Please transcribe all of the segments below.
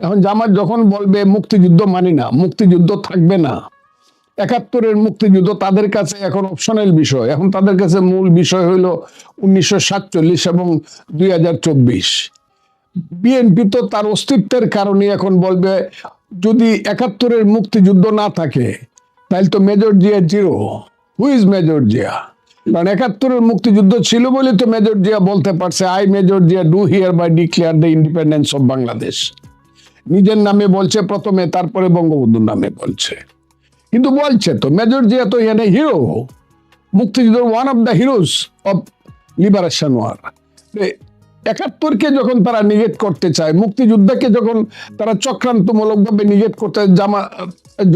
এখন জামাত যখন বলবে মুক্তিযুদ্ধ মানি না, মুক্তিযুদ্ধ থাকবে না, একাত্তরের মুক্তিযুদ্ধ তাদের কাছে এখন অপশনাল বিষয়। এখন তাদের কাছে মূল বিষয় হলো উনিশশো সাতচল্লিশ এবং দুই হাজার চব্বিশ। বিএনপি তো তার অস্তিত্বের কারণে এখন বলবে, যদি একাত্তরের মুক্তিযুদ্ধ না থাকে তাহলে তো major Zia zero. Who is major Zia? কারণ একাত্তরের মুক্তিযুদ্ধ ছিল বলে তো মেজর জিয়া বলতে পারছে I major Zia do hereby declare the independence of Bangladesh নিজের নামে বলছে প্রথমে, তারপরে বঙ্গবন্ধুর নামে বলছে। কিন্তু বলছে তো, মেজর জিয়া তো এখানে হিরো মুক্তিযুদ্ধ one of the heroes of liberation war একাত্তরকে যখন তারা নিগেট করতে চায়, মুক্তিযুদ্ধকে যখন তারা চক্রান্তমূলকভাবে নিগেট করতে জামা,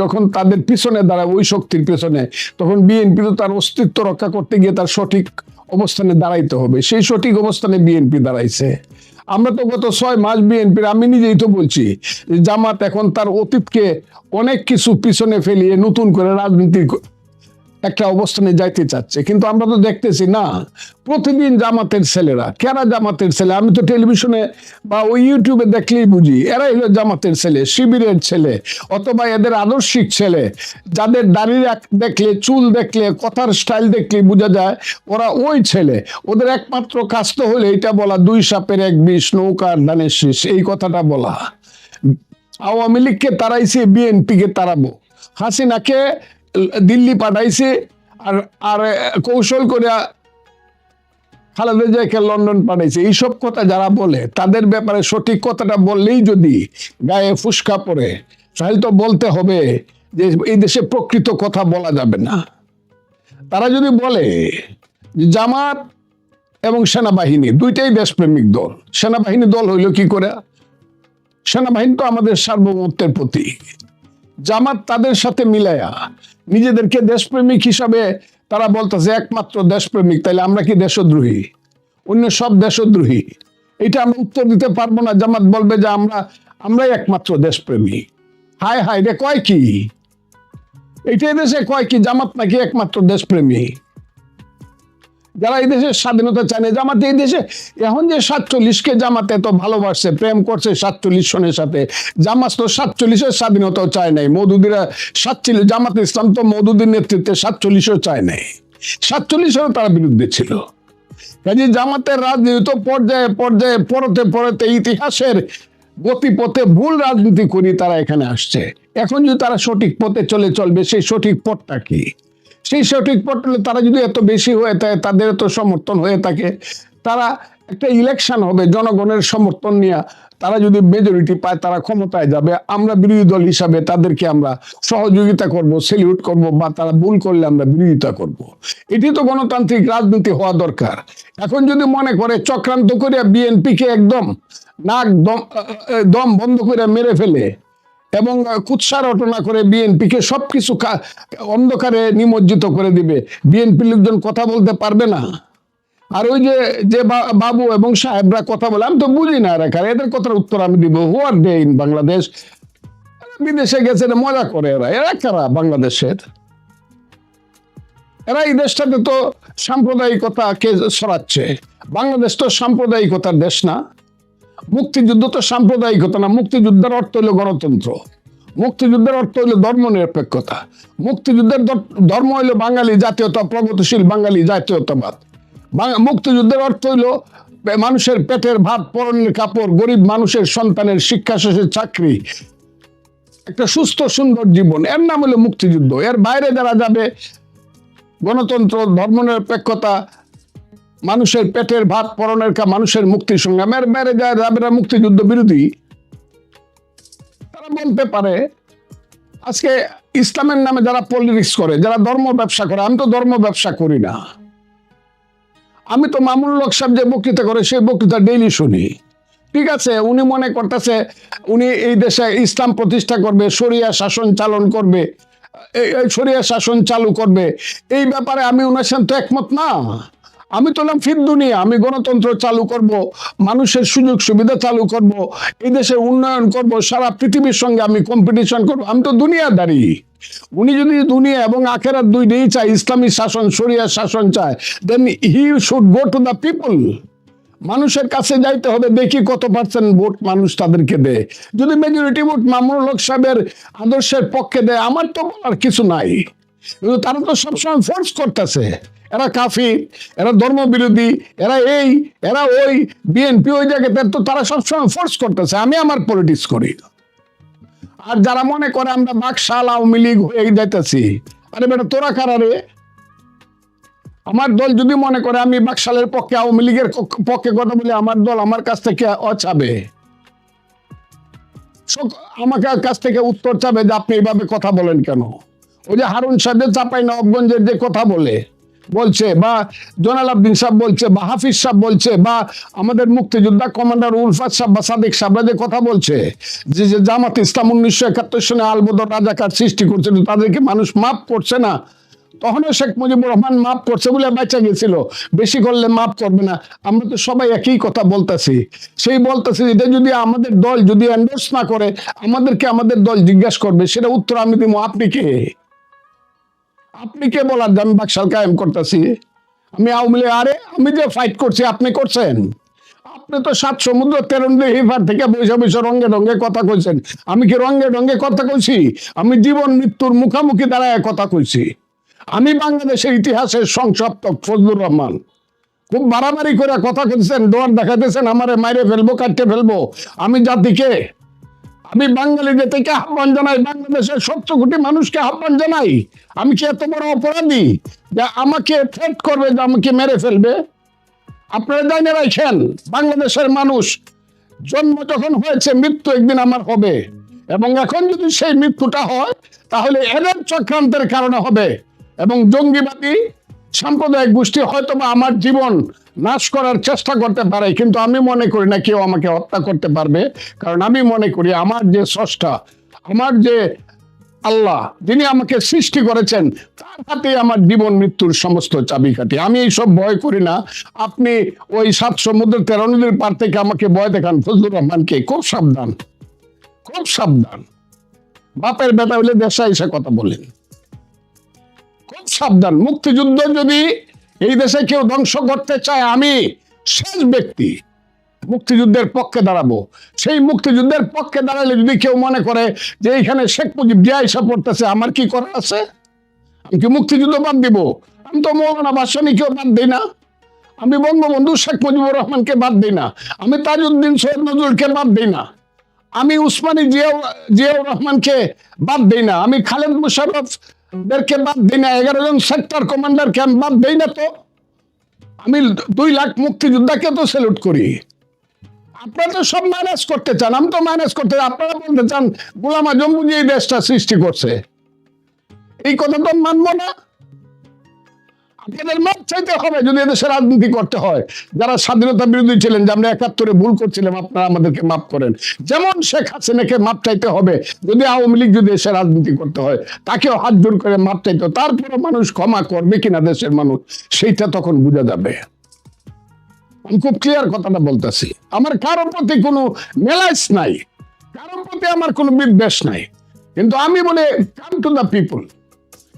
যখন তাদের পিছনে দাঁড়ায়, ওই শক্তির পিছনে, তখন বিএনপি তো তার অস্তিত্ব রক্ষা করতে গিয়ে তার সঠিক অবস্থানে দাঁড়াইতে হবে। সেই সঠিক অবস্থানে বিএনপি দাঁড়াইছে। আমরা তো গত ছয় মাস বিএনপির আমি নিজেই তো বলছি, জামাত এখন তার অতীতকে অনেক কিছু পিছনে ফেলিয়ে নতুন করে রাজনীতির একটা অবস্থানে যাইতে চাচ্ছে। কিন্তু আমরা তো দেখতেছি, না, প্রতিদিন জামাতের ছেলেরা, কেরা জামাতের ছেলে? আমি তো টেলিভিশনে বা ওই ইউটিউবে দেখলেই বুঝি এরা হলো জামাতের ছেলে, শিবিরের ছেলে, অথবা এদের আদর্শিক ছেলে। যাদের দাড়ি দেখলে, চুল দেখলে, কথার স্টাইল দেখলে বোঝা যায়, ওরা ওই ছেলে। ওদের একমাত্র কাজ তো হলে এটা বলা, দুই সাপের এক বিষ নৌকার ধানের শীষ, এই কথাটা বলা। আওয়ামী লীগকে তারাইছে, বিএনপিকে তারাবো। হাসিনাকে দিল্লি পাঠাইছে আর আর কৌশল করে খালেদা জিয়াকে লন্ডন পাঠাইছে। এইসব কথা যারা বলে, তাদের ব্যাপারে সঠিক কথাটা বললেই যদি গায়ে ফুসকা পড়ে, তাহলে তো বলতে হবে যে এই দেশে প্রকৃত কথা বলা যাবে না। তারা যদি বলে জামাত এবং সেনাবাহিনী, দুইটাই দেশপ্রেমিক দল। সেনাবাহিনী দল হইল কি করে? সেনাবাহিনী তো আমাদের সার্বভৌমত্বের প্রতীক। জামাত তাদের সাথে মিলায়া নিজেদেরকে দেশপ্রেমিক হিসাবে তারা বলতেছে, একমাত্র দেশপ্রেমিক, তাইলে আমরা কি দেশদ্রোহী? অন্য সব দেশদ্রোহী। এটা আমরা উত্তর দিতে পারব না। জামাত বলবে যে, আমরা, আমরাই একমাত্র দেশপ্রেমী হায় হায় রে কয় কি? এটাই দেশে কয় কি, জামাত নাকি একমাত্র দেশপ্রেমী যারা এই দেশের স্বাধীনতা চায় না জামাত এই দেশে এখন যে সাতচল্লিশকে জামাতে তো ভালোবাসছে প্রেম করছে সাতচল্লিশ সনের সাথে, জামাত তো সাতচল্লিশের স্বাধীনতাও চায় নাই, মৌদুদিরা সাতচল্লিশ, জামাত ইসলাম তো মৌদুদির নেতৃত্বে সাতচল্লিশও চায় নাই, সাতচল্লিশেরও তারা বিরুদ্ধে ছিল। কাজে জামাতের রাজনীতি তো পর্যায়ে পর্যায়ে, পরতে পরতে ইতিহাসের গতিপথে ভুল রাজনীতি করি তারা এখানে আসছে। এখন যদি তারা সঠিক পথে চলে চলবে, সেই সঠিক পথটা কি? সেই সঠিক পথ হলে তারা যদি এত বেশি হয়ে থাকে, তাদের এত সমর্থন হয়ে থাকে, তারা একটা ইলেকশন হবে, জনগণের সমর্থন নিয়ে তারা যদি মেজরিটি পায়, তারা ক্ষমতায় যাবে। আমরা বিরোধী দল হিসাবে তাদেরকে আমরা সহযোগিতা করব সেলিউট করব বা তারা ভুল করলে আমরা বিরোধিতা করব। এটি তো গণতান্ত্রিক রাজনীতি হওয়া দরকার। এখন যদি মনে করে চক্রান্ত করে বিএনপিকে একদম নাক দম দম বন্ধ করে মেরে ফেলে এবং কুৎসা রটনা করে বিএনপিকে সবকিছু কা- অন্ধকারে নিমজ্জিত করে দিবে। বিএনপি লোকজন কথা বলতে পারবে না। আর ওই যে যে বাবু এবং সাহেবরা কথা বলে, আমি তো বুঝি না এরা কারা। এদের কথার উত্তর আমি দিব। Who are they in Bangladesh বিদেশে গেছে মজা করে এরা। এরা কারা বাংলাদেশের? এরা এই দেশটাতে তো সাম্প্রদায়িকতাকে সরাচ্ছে। বাংলাদেশ তো সাম্প্রদায়িকতার দেশ না। মুক্তিযুদ্ধ তো সাম্প্রদায়িকতা না, মুক্তিযুদ্ধের অর্থ হলো গণতন্ত্র। মুক্তিযুদ্ধের অর্থ হলো ধর্ম নিরপেক্ষতা মুক্তিযুদ্ধের ধর- ধর্ম হইল বাঙালি জাতীয়তা, প্রগতিশীল বাঙালি জাতীয়তাবাদ। মুক্তিযুদ্ধের অর্থ হইল মানুষের পেটের ভাত, পরনের কাপড়, গরিব মানুষের সন্তানের শিক্ষা শেষে চাকরি। একটা সুস্থ, সুন্দর জীবন, এর নাম হলো মুক্তিযুদ্ধ। এর বাইরে যারা যাবে, গণতন্ত্র, ধর্মনিরপেক্ষতা মানুষের পেটের ভাত পরনের কা মানুষের মুক্তি সংগ্রামের বাইরে যায় যাবেরা মুক্তিযুদ্ধ বিরোধী। তারা বলতে পারে, আজকে ইসলামের নামে যারা পলিটিক্স করে, যারা ধর্ম ব্যবসা করে, আমি তো ধর্ম ব্যবসা করি না। আমি তো মামুনুল হক সাহেব যে বক্তৃতা করে, সেই বক্তৃতা ডেইলি শুনি। ঠিক আছে, উনি মনে করতেছে, উনি এই দেশে ইসলাম প্রতিষ্ঠা করবে, শরিয়া শাসন চালন করবে শরিয়া শাসন চালু করবে। এই ব্যাপারে আমি ওনার সাথে একমত না। আমি তো নাম ফির দুনিয়া, আমি গণতন্ত্র চালু করব, মানুষের সুযোগ সুবিধা চালু করব, এই দেশের উন্নয়ন করব, সারা পৃথিবীর সঙ্গে আমি কম্পিটিশন করব। আমি তো দুনিয়াদারি। উনি যদি দুনিয়া এবং আখেরাত দুই নেই চায়, ইসলামী শাসন শরিয়া শাসন চায় then he should go to the people মানুষের কাছে যাইতে হবে, দেখি কত পার্সেন্ট ভোট মানুষ তাদেরকে দেয়। যদি মেজরিটি ভোট মামুনুল হক সাহেবের আদর্শের পক্ষে দেয়, আমার তো বলার কিছু নাই। কিন্তু তারা তো সবসময় ফোর্স করতেছে। এরা কাফি এরা ধর্মবিরোধী, এরা এই, এরা ওই বিএনপি ওই জায়গাতে তো তারা সবসময় ফোর্স করতেছে। আমি আমার পলিটিক্স করি। আর যারা মনে করে আমরা বাকশাল, আওয়ামী লীগ হয়ে যাইতেছি, আরে বেটা তোরা কারারে আমার দল যদি মনে করে আমি বাকশালের পক্ষে, আওয়ামী লীগের পক্ষে কথা বলি, আমার দল আমার কাছ থেকে অচাবে। আমাকে কাছ থেকে উত্তর চাবে যে আপনি এইভাবে কথা বলেন কেন? ওই যে হারুন সাহেব চাপাই নবগঞ্জের যে কথা বলে, বলছে, বা জোনাল আব্দিন সাহেব বলছে, বা হাফিজ সাহেব বলছে, বা আমাদের মুক্তিযোদ্ধা কমান্ডার উলফাত সাহেব বা সাদিক সাহেবরা যে কথা বলছে, যে যে জামাত ইসলাম উনিশশো একাত্তর সনে আলবদর রাজাকার সৃষ্টি করছে তাদেরকে মানুষ মাফ করছে না। তখনও শেখ মুজিবুর রহমান মাফ করছে বলে বেঁচে গেছিল। বেশি করলে মাফ করবে না। আমরা তো সবাই একই কথা বলতেছি। সেই বলতেছি এটা যদি আমাদের দল যদি এন্ডোর্স না করে, আমাদেরকে আমাদের দল জিজ্ঞাসা করবে, সেটা উত্তর আমি দিব। আপনি কে? আপনি কে বলার আমি বাকশাল কায়েম করতেছি? আমি আওয়ামী আরে আমি যে ফাইট করছি, আপনি করছেন? আপনি তো সাত সমুদ্র তেরন্ডে হিফার থেকে বৈশা বৈশা রঙ্গে রঙ্গে কথা কইছেন। আমি কি রঙ্গে রঙ্গে কথা কইছি? আমি জীবন মৃত্যুর মুখামুখি দাঁড়ায় কথা কইছি। আমি বাংলাদেশের ইতিহাসের সংসপ্তক ফজলুর রহমান। খুব বাড়াবাড়ি করে কথা কইছেন ডোয়ার দেখাতেছেন আমারে মাইরে ফেলব কাটতে ফেলব। আমি জাতিকে আমি বাঙালিদের থেকে আহ্বান জানাই, বাংলাদেশের সত্তর কোটি মানুষকে আহ্বান জানাই, আমি কি এত বড় অপরাধী যে আমাকে থ্রেট করবে যে আমাকে মেরে ফেলবে? আপনারা জানে রাখেন, বাংলাদেশের মানুষ জন্ম যখন হয়েছে, মৃত্যু একদিন আমার হবে। এবং এখন যদি সেই মৃত্যুটা হয়, তাহলে এদের চক্রান্তের কারণে হবে। এবং জঙ্গিবাদী সাম্প্রদায়িক গোষ্ঠী হয়তো বা আমার জীবন নাশ করার চেষ্টা করতে পারে, কিন্তু আমি মনে করি না কেউ আমাকে হত্যা করতে পারবে। কারণ আমি মনে করি আমার যে স্রষ্টা, আমার যে আল্লাহ, যিনি আমাকে সৃষ্টি করেছেন, তার হাতে আমার জীবন মৃত্যুর সমস্ত চাবিকাঠি। আমি এইসব ভয় করি না। আপনি ওই সাত সমুদ্র তেরো নদীর পার থেকে আমাকে ভয় দেখান, ফজলুর রহমানকে। খুব সাবধান খুব সাবধান। বাপের বেটা হলে দেশে এসে কথা বলেন। সাবধান। মুক্তিযুদ্ধ যদি এই দেশে কেউ ধ্বংস করতে চায়, আমি শেষ ব্যক্তি। মুক্তিযুদ্ধের পক্ষে দাঁড়াবো। সেই মুক্তিযুদ্ধের পক্ষে দাঁড়ালে যদি কেউ মনে করে যে এইখানে শেখ মুজিব জিয়া এসে পড়তেছে, আমার কি করার আছে? আমি কি মুক্তিযুদ্ধ বাদ দিব? আমি তো মৌলানা বাসানিকেও বাদ দিই না। আমি বঙ্গবন্ধু শেখ মুজিবুর রহমানকে বাদ দিই না। আমি তাজউদ্দিন সৈয়দ নজরুলকে বাদ দিই না। আমি উসমানী জিয়াউ জিয়াউর রহমানকে বাদ দিই না। আমি খালেদ মুশারফ দেরকে বাদ দিই না, এগারো জন সেক্টর কমান্ডারকে আমি বাদ দিই না তো। আমি দুই লাখ মুক্তিযোদ্ধাকে তো স্যালুট করি। আপনারা তো সব ম্যানেজ করতে চান, আমি তো ম্যানেজ করতে আপনারা বলতে চান, গোলাম আজম এই দেশটা সৃষ্টি করছে। এই কথা তো মানবো না। আপনাদের মাপ চাইতে হবে যদি এদেশে রাজনীতি করতে হয়। যারা স্বাধীনতা বিরোধী ছিলেন, যে আমরা একাত্তরে ভুল করছিলাম, আপনারা আমাদেরকে মাফ করেন। যেমন শেখ হাসিনাকে মাপ চাইতে হবে, যদি আওয়ামী লীগ যদি এসে রাজনীতি করতে হয়, তাকেও হাত জোর করে মাপ চাইতে। তারপরে মানুষ ক্ষমা করবে কিনা দেশের মানুষ, সেইটা তখন বোঝা যাবে। আমি খুব ক্লিয়ার কথাটা বলতেছি। আমার কারোর প্রতি কোনো মেলাইস নাই কারোর প্রতি আমার কোনো বিদ্বেষ নাই। কিন্তু আমি বলে come to the people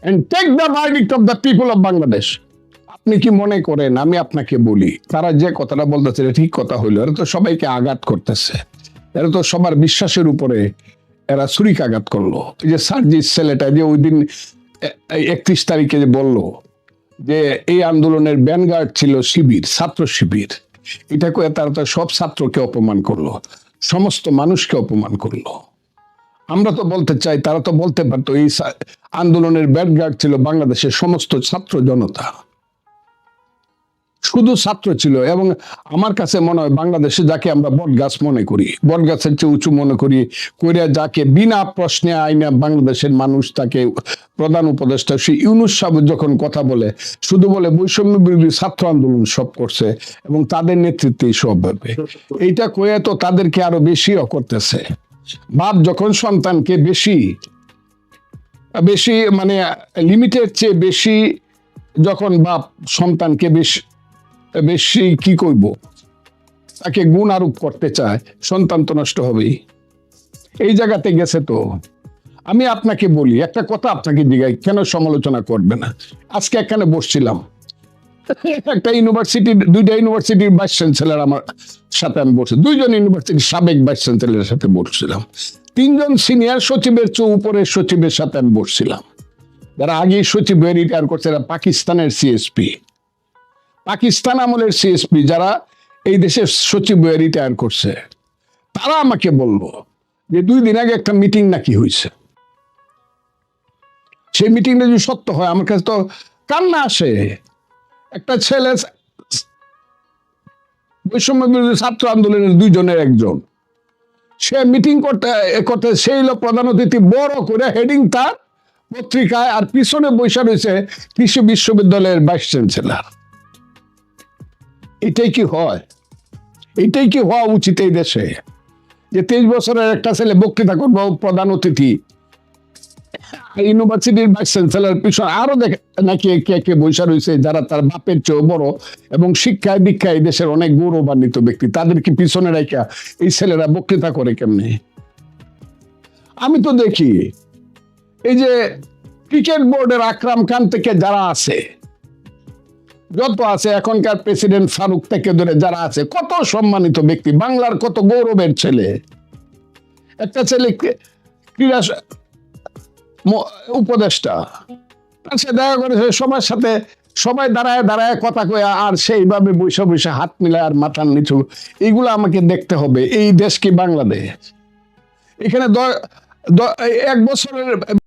and take the verdict of the people of Bangladesh আপনি কি মনে করেন? আমি আপনাকে বলি, তারা যে কথাটা বলতেছে ঠিক কথা হইল। এরা তো সবাইকে আঘাত করতেছে। এরা তো সবার বিশ্বাসের উপরে এরা ছুরিকাঘাত করল। এই যে সার্জিস ছেলেটা যে ওই দিন একত্রিশ তারিখে যে বলল যে এই আন্দোলনের ব্যানগার্ড ছিল শিবির, ছাত্র শিবির। এটা করে তারা তো সব ছাত্রকে অপমান করল, সমস্ত মানুষকে অপমান করল। আমরা তো বলতে চাই, তারা তো বলতে পারতো, এই আন্দোলনের ব্যানগার্ড ছিল বাংলাদেশের সমস্ত ছাত্র জনতা। শুধু ছাত্র ছিল এবং আমার কাছে মনে হয় বাংলাদেশে যাকে আমরা বটগাছ মনে করি, বটগাছের চেয়ে উঁচু মনে করি, কইরা যাকে বিনা প্রশ্নে আইনে বাংলাদেশের মানুষ তাকে প্রধান উপদেষ্টা সেই ইউনুস সাহেব যখন কথা বলে, শুধু বলে বৈষম্য বিরোধী ছাত্র আন্দোলন সব করছে এবং তাদের নেতৃত্বে সব হবে। এইটা কয়ে তো তাদেরকে আরও বেশিও করতেছে। বাপ যখন সন্তানকে বেশি বেশি মানে লিমিটের চেয়ে বেশি, যখন বাপ সন্তানকে বেশি বেশি কি করব? তাকে গুণ আরোপ করতে চায়, সন্তান তো নষ্ট হবেই। এই জায়গাতে গেছে তো। আমি আপনাকে বলি, একটা কথা আপনাকে জিগাই, কেন সমালোচনা করবে না? আজকে এখানে বসছিলাম। একটা ইউনিভার্সিটির দুইটা ইউনিভার্সিটির ভাইস চ্যান্সেলর আমার সাথে আমি বসে, দুইজন ইউনিভার্সিটির সাবেক ভাইস চ্যান্সেলরের সাথে বসছিলাম। তিনজন সিনিয়র সচিবের চেয়ে উপরের সচিবের সাথে আমি বসছিলাম। যারা আগে সচিব রিটায়ার করছে পাকিস্তানের সিএসপি পাকিস্তান আমলের সিএসপি যারা এই দেশের সচিব রিটায়ার করছে, তারা আমাকে বলল যে দুই দিন আগে একটা মিটিং নাকি হয়েছে সেই মিটিংটা যদি সত্য হয়, আমার কাছে তো কান্না আসে। একটা ছেলে বৈষম্য বিরোধী ছাত্র আন্দোলনের দুইজনের একজন। সে মিটিং করতে করতে সেই লোক প্রধান অতিথি বড় করে হেডিং তার পত্রিকায় আর পিছনে বৈশা রয়েছে কৃষি বিশ্ববিদ্যালয়ের ভাইস চ্যান্সেলর এটাই কি হয় এটাই কি হওয়া উচিত এই দেশে যে তেইশ বছরের একটা ছেলে বক্তৃতা করব প্রধান অতিথি ইউনিভার্সিটির ভাইস চ্যান্সেলর পিছনে আরও দেখে নাকি কে কে বৈশা রয়েছে যারা তার বাপের চেয়েও বড় এবং শিক্ষায় দীক্ষায় দেশের অনেক গৌরবান্বিত ব্যক্তি তাদেরকে পিছনে রেখা এই ছেলেরা বক্তৃতা করে কেমনে আমি তো দেখি এই যে ক্রিকেট বোর্ডের আকরাম খান থেকে যারা আছে যত আছে এখনকার প্রেসিডেন্ট ফারুক থেকে ধরে যারা আছে, কত সম্মানিত ব্যক্তি, বাংলার কত গৌরবের ছেলে। একটা ছেলে ক্রীড়া উপদেষ্টা। তার সাথে দেখা করে সে সবার সাথে সবাই দাঁড়ায় দাঁড়ায় কথা কয়ে, আর সেইভাবে বৈশা বৈশা হাত মিলায় আর মাথার নিচু। এইগুলো আমাকে দেখতে হবে, এই দেশ কি বাংলাদেশ? এখানে এক বছরের